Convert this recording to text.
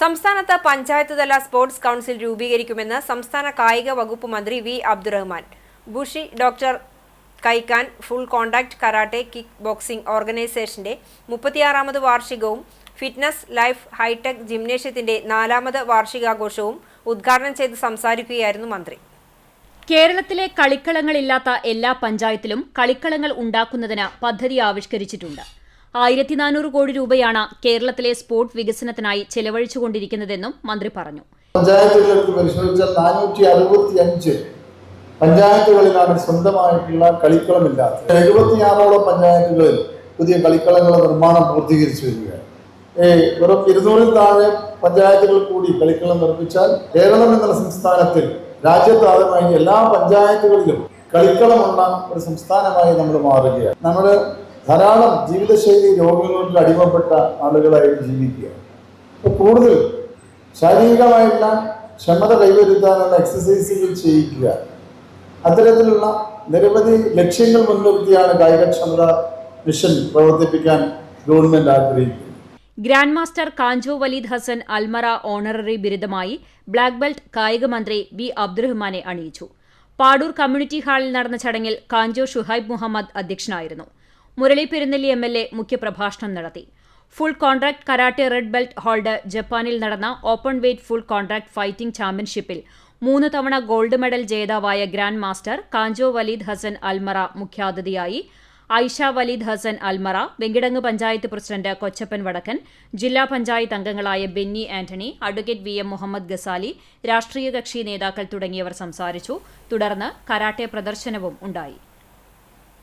സംസ്ഥാനത്ത് പഞ്ചായത്ത് തല sports council രൂപീകരിക്കുമെന്ന് സംസ്ഥാന കായിക വകുപ്പ് മന്ത്രി വി അബ്ദുറഹ്മാൻ. ബുഷി doctor കൈക്കാൻ full contact karate kick boxing ഓർഗനൈസേഷന്റെ മുപ്പത്തിയാറാമത് വാർഷികവും ഫിറ്റ്നസ് ലൈഫ് ഹൈടെക് ജിംനേഷ്യത്തിന്റെ നാലാമത് വാർഷികാഘോഷവും ഉദ്ഘാടനം ചെയ്ത് സംസാരിക്കുകയായിരുന്നു മന്ത്രി. കേരളത്തിലെ കളിക്കളങ്ങളില്ലാത്ത എല്ലാ പഞ്ചായത്തിലും കളിക്കളങ്ങൾ ഉണ്ടാക്കുന്നതിന് പദ്ധതി ആവിഷ്കരിച്ചിട്ടുണ്ട്. ആയിരത്തി നാനൂറ് കോടി രൂപയാണ് കേരളത്തിലെ സ്പോർട്സ് വികസനത്തിനായി ചെലവഴിച്ചുകൊണ്ടിരിക്കുന്നതെന്നും മന്ത്രി പറഞ്ഞു. പഞ്ചായത്തുകളെടുത്ത് പരിശോധിച്ചാൽ നാനൂറ്റി അറുപത്തി അഞ്ച് പഞ്ചായത്തുകളിലാണ് സ്വന്തമായിട്ടുള്ള കളിക്കളമില്ലാത്തത് എഴുപത്തിയാറോളം പഞ്ചായത്തുകളിൽ പുതിയ കളിക്കളങ്ങളുടെ നിർമ്മാണം പൂർത്തീകരിച്ചു വരികയാണ്. വെറും ഇരുന്നൂറിൽ താഴെ പഞ്ചായത്തുകൾ കൂടി കളിക്കളം നിർമ്മിച്ചാൽ കേരളം എന്ന സംസ്ഥാനത്തിൽ രാജ്യത്താദ്യമായി എല്ലാ പഞ്ചായത്തുകളിലും കളിക്കളമുള്ള ഒരു സംസ്ഥാനമായി നമ്മൾ മാറുകയാണ്. നമ്മൾ ധാരാളം ജീവിതശൈലി രോഗങ്ങൾക്ക് അടിമപ്പെട്ട ആളുകളായിട്ട് ജീവിക്കുക. അപ്പോൾ കൂടുതൽ ശാരീരികമായിട്ടുള്ള ക്ഷമത കൈവരുത്താനുള്ള എക്സസൈസുകൾ ചെയ്യിക്കുക അത്തരത്തിലുള്ള നിരവധി ലക്ഷ്യങ്ങൾ മുൻനിർത്തിയാണ് കായികക്ഷമത മിഷൻ പ്രവർത്തിപ്പിക്കാൻ ഗവൺമെന്റ് ആഗ്രഹിക്കുന്നത്. Grand master Kancho Waleed Hassan Almara honorary ബിരുദമായി black belt കായിക മന്ത്രി വി അബ്ദുറഹ്മാനെ അണിയിച്ചു. പാടൂർ കമ്മ്യൂണിറ്റി ഹാളിൽ നടന്ന ചടങ്ങിൽ കാഞ്ചോ ഷുഹൈബ് മുഹമ്മദ് അധ്യക്ഷനായിരുന്നു. Murali Perunnelli M L A മുഖ്യപ്രഭാഷണം നടത്തി. Full contract karate red belt holder ജപ്പാനിൽ നടന്ന open weight full contract fighting ചാമ്പ്യൻഷിപ്പിൽ മൂന്ന് തവണ ഗോൾഡ് മെഡൽ ജേതാവായ grand master Kancho Waleed Hasan Almara മുഖ്യാതിഥിയായി. Aisha Waleed Hasan Almara Venkitangu panchayat president Kochappan Vadakkan ജില്ലാ പഞ്ചായത്ത് അംഗങ്ങളായ Benny Antony advocate V M Muhammad Gazali രാഷ്ട്രീയ കക്ഷി നേതാക്കൾ തുടങ്ങിയവർ സംസാരിച്ചു. തുടർന്ന് കരാട്ടെ പ്രദർശനവും ഉണ്ടായി.